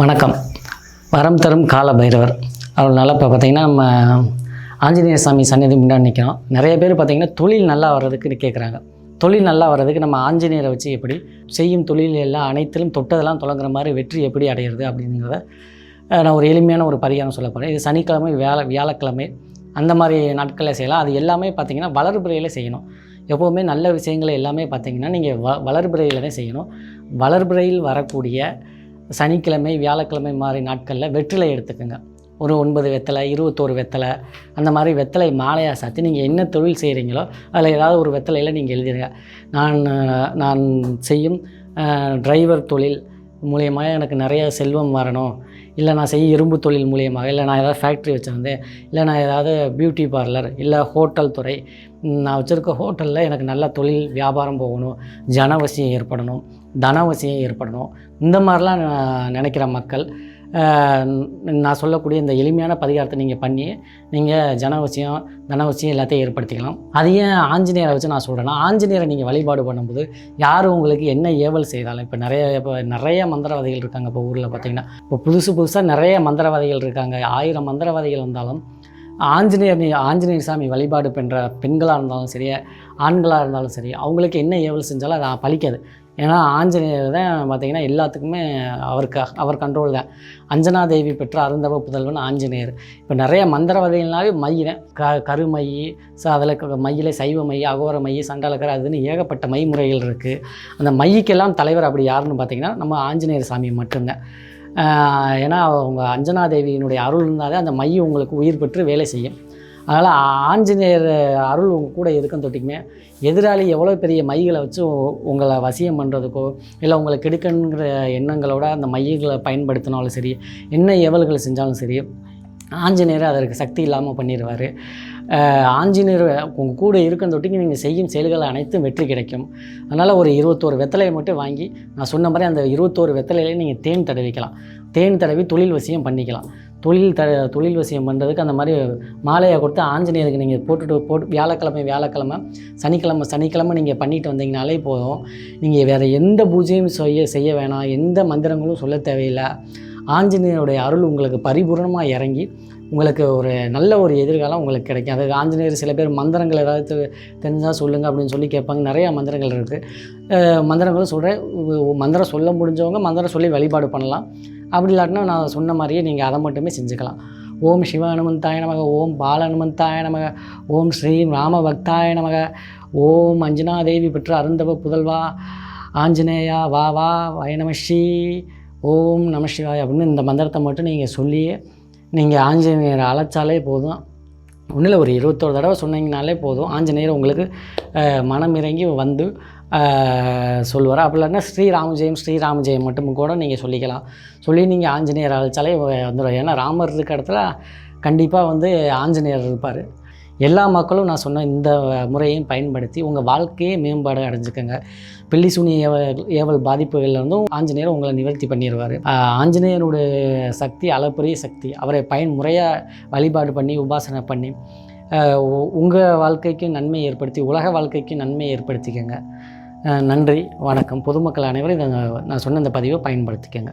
வணக்கம். வரம் தரும் கால பைரவர் நல்லா இப்போ பார்த்திங்கன்னா நம்ம ஆஞ்சநேய சாமி சன்னதி முன்னாடி நிற்கிறோம் நிறைய பேர் பார்த்திங்கன்னா தொழில் நல்லா வர்றதுக்கு கேட்குறாங்க தொழில் நல்லா வர்றதுக்கு நம்ம ஆஞ்சநேயரை வச்சு எப்படி செய்யும் தொழில் எல்லாம் அனைத்திலும் தொட்டதெல்லாம் தொடங்குற மாதிரி வெற்றி எப்படி அடையிறது அப்படிங்கிறத நான் ஒரு எளிமையான ஒரு பரிகாரம் சொல்ல போகிறேன் இது சனிக்கிழமை வியாழ வியாழக்கிழமை அந்த மாதிரி நாட்களில் செய்யலாம். அது எல்லாமே பார்த்திங்கன்னா வளர்பிறையில் செய்யணும். எப்போவுமே நல்ல விஷயங்களை எல்லாமே பார்த்திங்கன்னா நீங்கள் வ வளர்பிறையில் தான் செய்யணும். வளர்பிறையில் வரக்கூடிய சனிக்கிழமை வியாழக்கிழமை மாதிரி நாட்களில் வெற்றிலை எடுத்துக்கோங்க. ஒரு ஒன்பது வெத்தலை இருபத்தோரு வெத்தலை அந்த மாதிரி வெத்தலை மாலையாக சாத்தி நீங்கள் என்ன தொழில் செய்கிறீங்களோ அதில் ஏதாவது ஒரு வெத்தலையில் நீங்கள் எழுதிடுங்க நான் நான் செய்யும் டிரைவர் தொழில் மூலியமாக எனக்கு நிறைய செல்வம் வரணும். இல்லை நான் செய்ய இரும்பு தொழில் மூலியமாக இல்லை நான் ஏதாவது ஃபேக்ட்ரி வச்சுருந்தேன் இல்லை நான் ஏதாவது பியூட்டி பார்லர் இல்லை ஹோட்டல் துறை நான் வச்சுருக்க ஹோட்டலில் எனக்கு நல்ல தொழில் வியாபாரம் போகணும் ஜனவசியம் ஏற்படணும் தனவசியம் ஏற்படணும். இந்த மாதிரிலாம் நினைக்கிற மக்கள் நான் சொல்லக்கூடிய இந்த எளிமையான பரிகாரத்தை நீங்கள் பண்ணி நீங்கள் ஜனவசியம் தனவசியம் எல்லாத்தையும் ஏற்படுத்திக்கலாம். அது ஏன் ஆஞ்சநேயரை வச்சு நான் சொல்கிறேன்னா ஆஞ்சநேயரை நீங்கள் வழிபாடு பண்ணும்போது யார் உங்களுக்கு என்ன ஏவல் செய்தாலும் இப்போ நிறைய இப்போ நிறைய மந்திரவாதிகள் இருக்காங்க இப்போ ஊரில் பார்த்தீங்கன்னா இப்போ புதுசு புதுசாக நிறைய மந்திரவாதிகள் இருக்காங்க. ஆயிரம் மந்திரவாதிகள் வந்தாலும் ஆஞ்சநேயர் ஆஞ்சநேயர் சாமி வழிபாடு பண்ணுற பெண்களாக இருந்தாலும் சரி ஆண்களாக இருந்தாலும் சரி அவங்களுக்கு என்ன ஏவல் செஞ்சாலும் அதை பழிக்காது. ஏன்னா ஆஞ்சநேயர் தான் பார்த்திங்கன்னா எல்லாத்துக்குமே அவருக்கு அவர் கண்ட்ரோல் தான். அஞ்சனா தேவி பெற்ற அருந்தவ புதல்வன் ஆஞ்சநேயர். இப்போ நிறைய மந்திரவாதிகள்னாவே மை க கருமை ஸோ அதில் மையில் சைவ மை அகோர மை சண்டாலக்கரை அதுன்னு ஏகப்பட்ட மை முறைகள் இருக்குது அந்த மைக்கெல்லாம் தலைவர் அப்படி யாருன்னு பார்த்தீங்கன்னா நம்ம ஆஞ்சநேயர் சாமி மட்டும்தான். ஏன்னா அவங்க அஞ்சனா தேவியினுடைய அருள் இருந்தாலே அந்த மை உங்களுக்கு உயிர் பெற்று வேலை செய்யும். அதனால் ஆஞ்சநேயர் அருள் உங்கள் கூட இருக்கும் தொட்டிக்குமே. எதிராளி எவ்வளோ பெரிய மைகளை வச்சு உங்களை வசியம் பண்ணுறதுக்கோ இல்லை உங்களை கெடுக்கணுங்கிற எண்ணங்களோட அந்த மையங்களை பயன்படுத்தினாலும் சரி என்ன ஏவல்கள் செஞ்சாலும் சரி ஆஞ்சநேயர் அதற்கு சக்தி இல்லாமல் பண்ணிடுவார் ஆஞ்சநேயர் உங்கள் கூட இருக்கும் தொட்டிக்கு நீங்கள் செய்யும் செயல்கள் அனைத்தும் வெற்றி கிடைக்கும். அதனால் ஒரு இருபத்தோரு வெத்தலையை மட்டும் வாங்கி நான் சொன்ன மாதிரி அந்த இருபத்தோரு வெத்தலையிலே நீங்கள் தேன் தடவிக்கலாம். தேன் தடவி தொழில் வசியம் பண்ணிக்கலாம். தொழில் த தொழில் விஷயம் பண்ணுறதுக்கு அந்த மாதிரி மாலையை கொடுத்து ஆஞ்சநேயருக்கு நீங்கள் போட்டுட்டு போட்டு வியாழக்கிழமை வியாழக்கிழமை சனிக்கிழமை சனிக்கிழமை நீங்கள் பண்ணிட்டு வந்தீங்கனாலே போதும். நீங்கள் வேறு எந்த பூஜையும் செய்ய செய்ய வேணாம். எந்த மந்திரங்களும் சொல்ல தேவையில்லை. ஆஞ்சநேயருடைய அருள் உங்களுக்கு பரிபூரணமாக இறங்கி உங்களுக்கு ஒரு நல்ல ஒரு எதிர்காலம் உங்களுக்கு கிடைக்கும். அது ஆஞ்சநேயர் சில பேர் மந்திரங்கள் ஏதாவது தெரிஞ்சால் சொல்லுங்கள் அப்படின்னு சொல்லி கேட்பாங்க. நிறையா மந்திரங்கள் இருக்குது மந்திரங்களும் சொல்கிறேன் மந்திரம் சொல்ல முடிஞ்சவங்க மந்திரம் சொல்லி வழிபாடு பண்ணலாம். அப்படி இல்லாட்டினா நான் சொன்ன மாதிரியே நீங்கள் அதை மட்டுமே செஞ்சுக்கலாம். ஓம் சிவ அனுமந்தாய நமக ஓம் பால ஹனுமந்தாய நமக ஓம் ஸ்ரீ ராம பக்தாய நமக ஓம் அஞ்சனாதேவி பெற்ற அருந்தவ புதல்வா ஆஞ்சநேயா வா வா வயநமஸ்ரீ ஓம் நம சிவாய் அப்படின்னு இந்த மந்திரத்தை மட்டும் நீங்கள் சொல்லியே நீங்கள் ஆஞ்சநேயரை அழைச்சாலே போதும். ஒன்றும் இல்லை ஒரு இருபத்தோரு தடவை சொன்னீங்கனாலே போதும். ஆஞ்சநேயர் உங்களுக்கு மனம் இறங்கி வந்து சொல்லுவார். அப்படி இல்லைன்னா ஸ்ரீராம ஜெயம் ஸ்ரீராம ஜெயம் மட்டும் கூட நீங்கள் சொல்லிக்கலாம். சொல்லி நீங்கள் ஆஞ்சநேயர் அழைச்சாலே வந்துடும் ஏன்னா ராமர் இருக்க இடத்துல கண்டிப்பாக வந்து ஆஞ்சநேயர் இருப்பார். எல்லா மக்களும் நான் சொன்ன இந்த முறையையும் பயன்படுத்தி உங்கள் வாழ்க்கையே மேம்பாடு அடைஞ்சுக்கோங்க. பில்லி சூனி ஏவல் ஏவல் பாதிப்புகள்லேருந்தும் ஆஞ்சநேயர் உங்களை நிவர்த்தி பண்ணிடுவார் ஆஞ்சநேயருடைய சக்தி அளப்பரிய சக்தி அவரை பயன் முறையாக வழிபாடு பண்ணி உபாசனை பண்ணி உங்கள் வாழ்க்கைக்கு நன்மை ஏற்படுத்தி உலக வாழ்க்கைக்கு நன்மை ஏற்படுத்திக்கங்க. நன்றி வணக்கம். பொதுமக்கள் அனைவரும் இதை நான் சொன்ன இந்த பதிவை பயன்படுத்திக்கங்க.